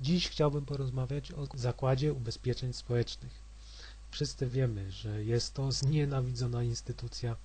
Dziś chciałbym porozmawiać o Zakładzie Ubezpieczeń Społecznych. Wszyscy wiemy, że jest to znienawidzona instytucja,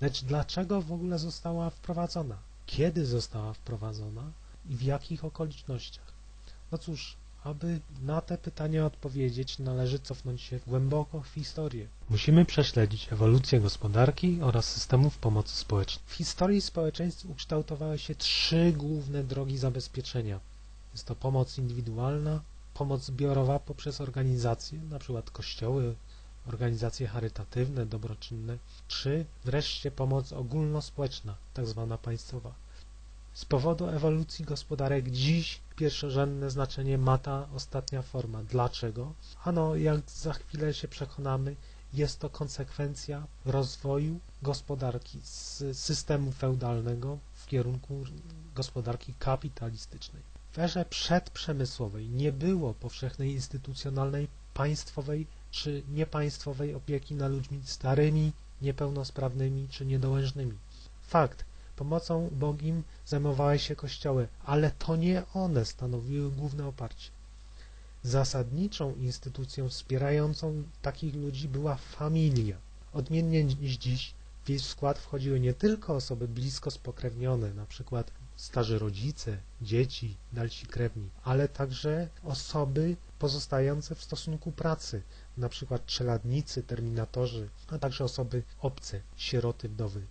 lecz dlaczego w ogóle została wprowadzona? Kiedy została wprowadzona i w jakich okolicznościach? No cóż, aby na te pytania odpowiedzieć, należy cofnąć się głęboko w historię. Musimy prześledzić ewolucję gospodarki oraz systemów pomocy społecznej. W historii społeczeństw ukształtowały się trzy główne drogi zabezpieczenia. Jest to pomoc indywidualna, pomoc zbiorowa poprzez organizacje, np. kościoły, organizacje charytatywne, dobroczynne, czy wreszcie pomoc ogólnospołeczna, tzw. państwowa. Z powodu ewolucji gospodarek dziś pierwszorzędne znaczenie ma ta ostatnia forma. Dlaczego? Ano, jak za chwilę się przekonamy, jest to konsekwencja rozwoju gospodarki z systemu feudalnego w kierunku gospodarki kapitalistycznej. W erze przedprzemysłowej nie było powszechnej instytucjonalnej państwowej czy niepaństwowej opieki nad ludźmi starymi, niepełnosprawnymi czy niedołężnymi. Fakt, Pomocą ubogim zajmowały się kościoły, ale to nie one stanowiły główne oparcie. Zasadniczą instytucją wspierającą takich ludzi była familia. Odmiennie niż dziś w jej skład wchodziły nie tylko osoby blisko spokrewnione, np. starzy rodzice, dzieci, dalsi krewni, ale także osoby pozostające w stosunku pracy, np. czeladnicy, terminatorzy, a także osoby obce, sieroty, wdowy.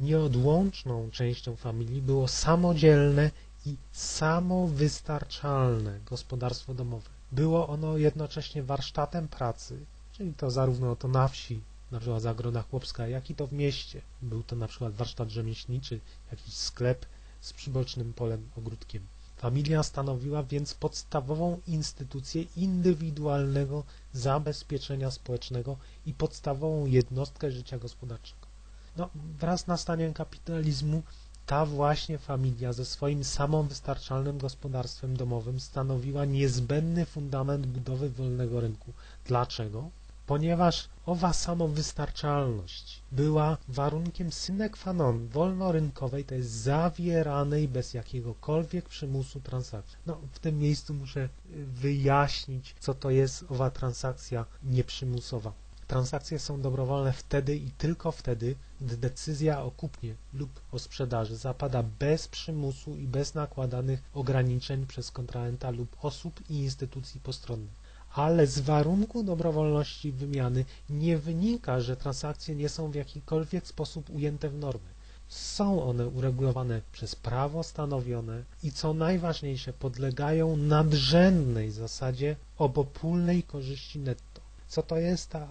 Nieodłączną częścią familii było samodzielne i samowystarczalne gospodarstwo domowe. Było ono jednocześnie warsztatem pracy, czyli to zarówno to na wsi, na przykład zagroda chłopska, jak i to w mieście. Był to na przykład warsztat rzemieślniczy, jakiś sklep z przybocznym polem, ogródkiem. Familia stanowiła więc podstawową instytucję indywidualnego zabezpieczenia społecznego i podstawową jednostkę życia gospodarczego. No, wraz z nastaniem kapitalizmu ta właśnie familia ze swoim samowystarczalnym gospodarstwem domowym stanowiła niezbędny fundament budowy wolnego rynku. Dlaczego? Ponieważ owa samowystarczalność była warunkiem sine qua non wolnorynkowej, to jest zawieranej bez jakiegokolwiek przymusu transakcji. No, w tym miejscu muszę wyjaśnić, co to jest owa transakcja nieprzymusowa. Transakcje są dobrowolne wtedy i tylko wtedy, gdy decyzja o kupnie lub o sprzedaży zapada bez przymusu i bez nakładanych ograniczeń przez kontrahenta lub osób i instytucji postronnych. Ale z warunku dobrowolności wymiany nie wynika, że transakcje nie są w jakikolwiek sposób ujęte w normy. Są one uregulowane przez prawo stanowione i co najważniejsze podlegają nadrzędnej zasadzie obopólnej korzyści netto. Co to jest ta,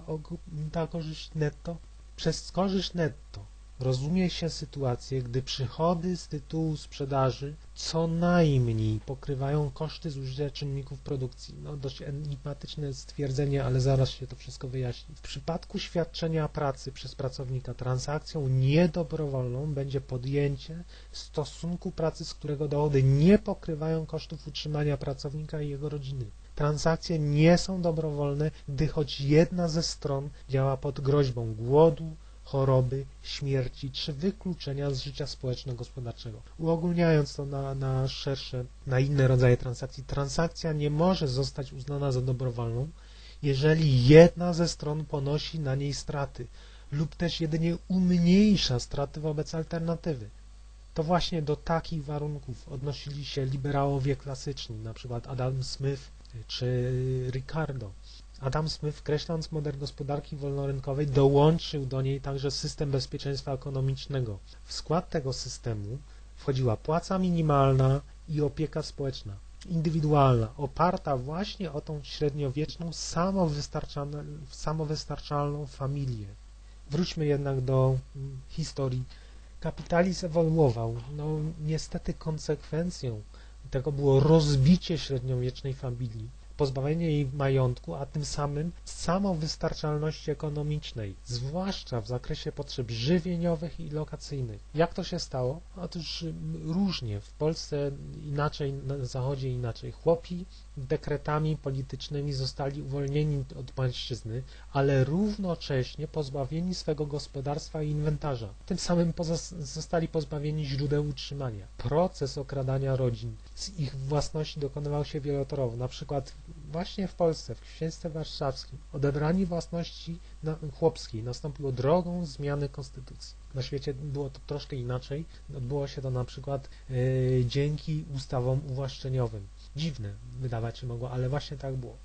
ta korzyść netto? Przez korzyść netto rozumie się sytuację, gdy przychody z tytułu sprzedaży co najmniej pokrywają koszty zużycia czynników produkcji. No, dość enigmatyczne stwierdzenie, ale zaraz się to wszystko wyjaśni. W przypadku świadczenia pracy przez pracownika transakcją niedobrowolną będzie podjęcie stosunku pracy, z którego dochody nie pokrywają kosztów utrzymania pracownika i jego rodziny. Transakcje nie są dobrowolne, gdy choć jedna ze stron działa pod groźbą głodu, choroby, śmierci czy wykluczenia z życia społeczno-gospodarczego. Uogólniając to na, na szersze, na inne rodzaje transakcji, transakcja nie może zostać uznana za dobrowolną, jeżeli jedna ze stron ponosi na niej straty lub też jedynie umniejsza straty wobec alternatywy. To właśnie do takich warunków odnosili się liberałowie klasyczni, np. Adam Smith czy Ricardo. Adam Smith, kreśląc model gospodarki wolnorynkowej, dołączył do niej także system bezpieczeństwa ekonomicznego. W skład tego systemu wchodziła płaca minimalna i opieka społeczna, indywidualna, oparta właśnie o tą średniowieczną, samowystarczalną familię. Wróćmy jednak do mm, historii. Kapitalizm ewoluował. No, niestety konsekwencją tego było rozbicie średniowiecznej familii, pozbawienie jej majątku, a tym samym samowystarczalności ekonomicznej, zwłaszcza w zakresie potrzeb żywieniowych i lokacyjnych. Jak to się stało? Otóż różnie. W Polsce inaczej, na Zachodzie inaczej. Chłopi dekretami politycznymi zostali uwolnieni od pańszczyzny, ale równocześnie pozbawieni swego gospodarstwa i inwentarza. Tym samym zostali pozbawieni źródeł utrzymania. Proces okradania rodzin z ich własności dokonywał się wielotorowo. Na przykład właśnie w Polsce, w Księstwie Warszawskim, odebranie własności chłopskiej nastąpiło drogą zmiany konstytucji. Na świecie było to troszkę inaczej. Odbyło się to na przykład yy, dzięki ustawom uwłaszczeniowym. Dziwne wydawać się mogło, ale właśnie tak było.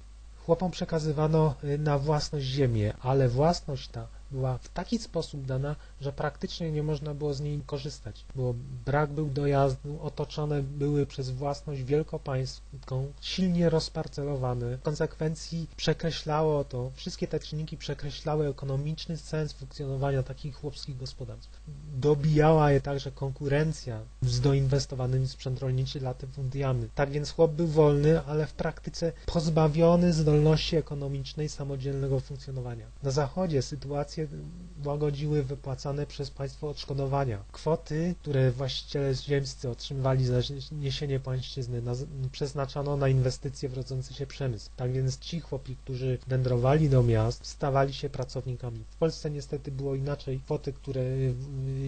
Chłopom przekazywano y, na własność ziemię, ale własność ta była w taki sposób dana, że praktycznie nie można było z niej korzystać, bo brak był dojazdu, otoczone były przez własność wielkopańską, silnie rozparcelowane. W konsekwencji przekreślało to, wszystkie te czynniki przekreślały ekonomiczny sens funkcjonowania takich chłopskich gospodarstw. Dobijała je także konkurencja z doinwestowanymi sprzęt rolniczy latyfundialny. Tak więc chłop był wolny, ale w praktyce pozbawiony zdolności ekonomicznej samodzielnego funkcjonowania. Na zachodzie sytuacja łagodziły wypłacane przez państwo odszkodowania. Kwoty, które właściciele ziemscy otrzymywali za niesienie pańszczyzny, przeznaczano na inwestycje w rodzący się przemysł. Tak więc ci chłopi, którzy wędrowali do miast, stawali się pracownikami. W Polsce niestety było inaczej. Kwoty, które y,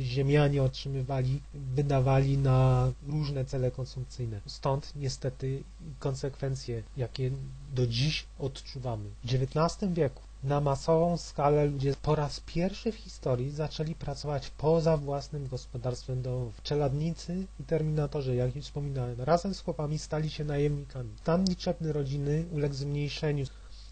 ziemianie otrzymywali, wydawali na różne cele konsumpcyjne. Stąd niestety konsekwencje, jakie do dziś odczuwamy. W XIX wieku na masową skalę ludzie po raz pierwszy w historii zaczęli pracować poza własnym gospodarstwem domowym. Czeladnicy i terminatorzy, jak już wspominałem, razem z chłopami stali się najemnikami. Stan liczebny rodziny uległ zmniejszeniu.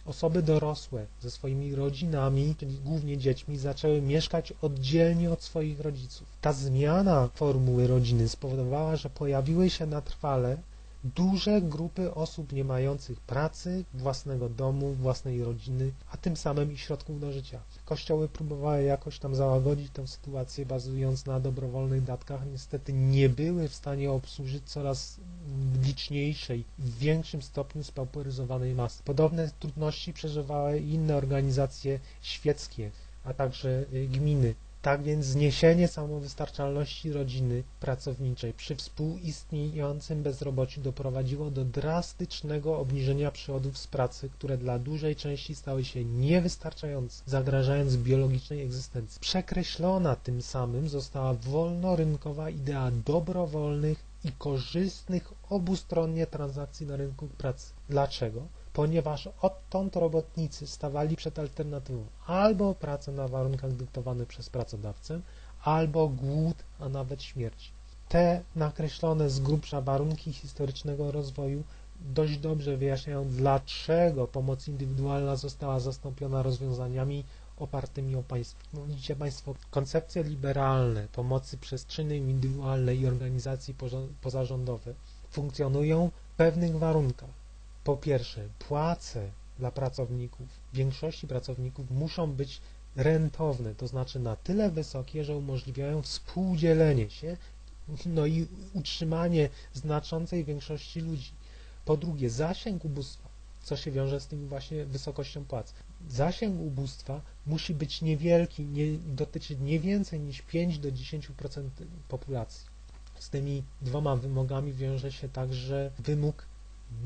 Osoby dorosłe ze swoimi rodzinami, czyli głównie dziećmi, zaczęły mieszkać oddzielnie od swoich rodziców. Ta zmiana formuły rodziny spowodowała, że pojawiły się na trwale duże grupy osób nie mających pracy, własnego domu, własnej rodziny, a tym samym i środków do życia. Kościoły próbowały jakoś tam załagodzić tę sytuację, bazując na dobrowolnych datkach. Niestety nie były w stanie obsłużyć coraz liczniejszej, w większym stopniu spauperyzowanej masy. Podobne trudności przeżywały inne organizacje świeckie, a także y, gminy. Tak więc zniesienie samowystarczalności rodziny pracowniczej przy współistniejącym bezrobociu doprowadziło do drastycznego obniżenia przychodów z pracy, które dla dużej części stały się niewystarczające, zagrażając biologicznej egzystencji. Przekreślona tym samym została wolnorynkowa idea dobrowolnych i korzystnych obustronnie transakcji na rynku pracy. Dlaczego? Ponieważ odtąd robotnicy stawali przed alternatywą albo praca na warunkach dyktowanych przez pracodawcę, albo głód, a nawet śmierć. Te nakreślone z grubsza warunki historycznego rozwoju dość dobrze wyjaśniają, dlaczego pomoc indywidualna została zastąpiona rozwiązaniami opartymi o państwo. No, widzicie Państwo, koncepcje liberalne pomocy przestrzennej indywidualnej i organizacji pozarządowe funkcjonują w pewnych warunkach. Po pierwsze, płace dla pracowników, większości pracowników muszą być rentowne, to znaczy na tyle wysokie, że umożliwiają współdzielenie się, no i utrzymanie znaczącej większości ludzi. Po drugie, zasięg ubóstwa, co się wiąże z tym właśnie wysokością płac. Zasięg ubóstwa musi być niewielki, nie, dotyczyć nie więcej niż 5 do 10% populacji. Z tymi dwoma wymogami wiąże się także wymóg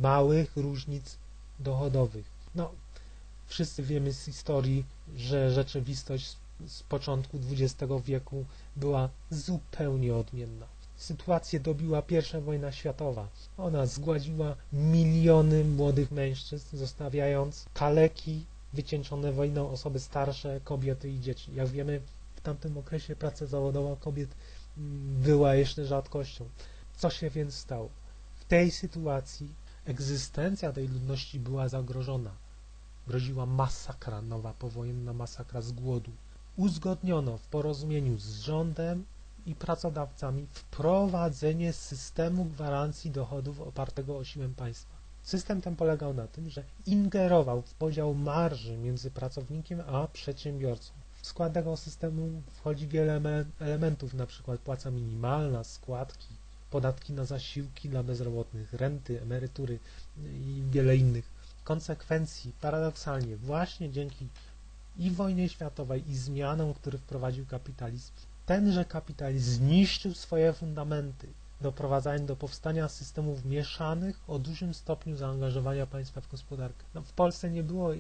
małych różnic dochodowych. No, wszyscy wiemy z historii, że rzeczywistość z początku XX wieku była zupełnie odmienna. Sytuację dobiła I wojna światowa. Ona zgładziła miliony młodych mężczyzn, zostawiając kaleki, wycieńczone wojną osoby starsze, kobiety i dzieci. Jak wiemy, w tamtym okresie praca zawodowa kobiet mm, była jeszcze rzadkością. Co się więc stało? W tej sytuacji Egzystencja tej ludności była zagrożona. Groziła masakra, nowa powojenna masakra z głodu. Uzgodniono w porozumieniu z rządem i pracodawcami wprowadzenie systemu gwarancji dochodów opartego o siłę państwa. System ten polegał na tym, że ingerował w podział marży między pracownikiem a przedsiębiorcą. W skład tego systemu wchodzi wiele elementów, np. płaca minimalna, składki, podatki na zasiłki dla bezrobotnych, renty, emerytury i wiele innych konsekwencji. Paradoksalnie, właśnie dzięki i wojnie światowej, i zmianom, które wprowadził kapitalizm, tenże kapitalizm zniszczył swoje fundamenty, doprowadzając do powstania systemów mieszanych o dużym stopniu zaangażowania państwa w gospodarkę. No, w Polsce nie było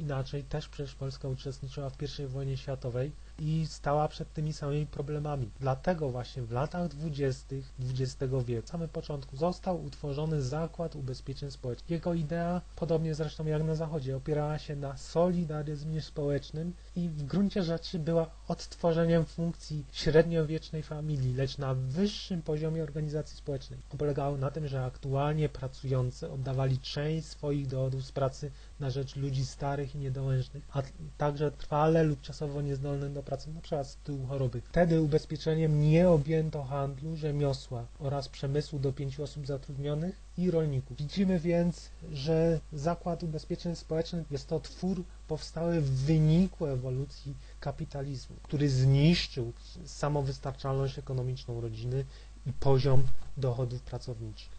inaczej, też przecież Polska uczestniczyła w I wojnie światowej, i stała przed tymi samymi problemami. Dlatego właśnie w latach 20. XX wieku, samym początku, został utworzony Zakład Ubezpieczeń Społecznych. Jego idea, podobnie zresztą jak na Zachodzie, opierała się na solidaryzmie społecznym i w gruncie rzeczy była odtworzeniem funkcji średniowiecznej familii, lecz na wyższym poziomie organizacji społecznej. Polegało na tym, że aktualnie pracujący oddawali część swoich dochodów z pracy na rzecz ludzi starych i niedołężnych, a także trwale lub czasowo niezdolnych do pracy, np. z tytułu choroby. Wtedy ubezpieczeniem nie objęto handlu, rzemiosła oraz przemysłu do pięciu osób zatrudnionych i rolników. Widzimy więc, że Zakład Ubezpieczeń Społecznych jest to twór powstały w wyniku ewolucji kapitalizmu, który zniszczył samowystarczalność ekonomiczną rodziny i poziom dochodów pracowniczych.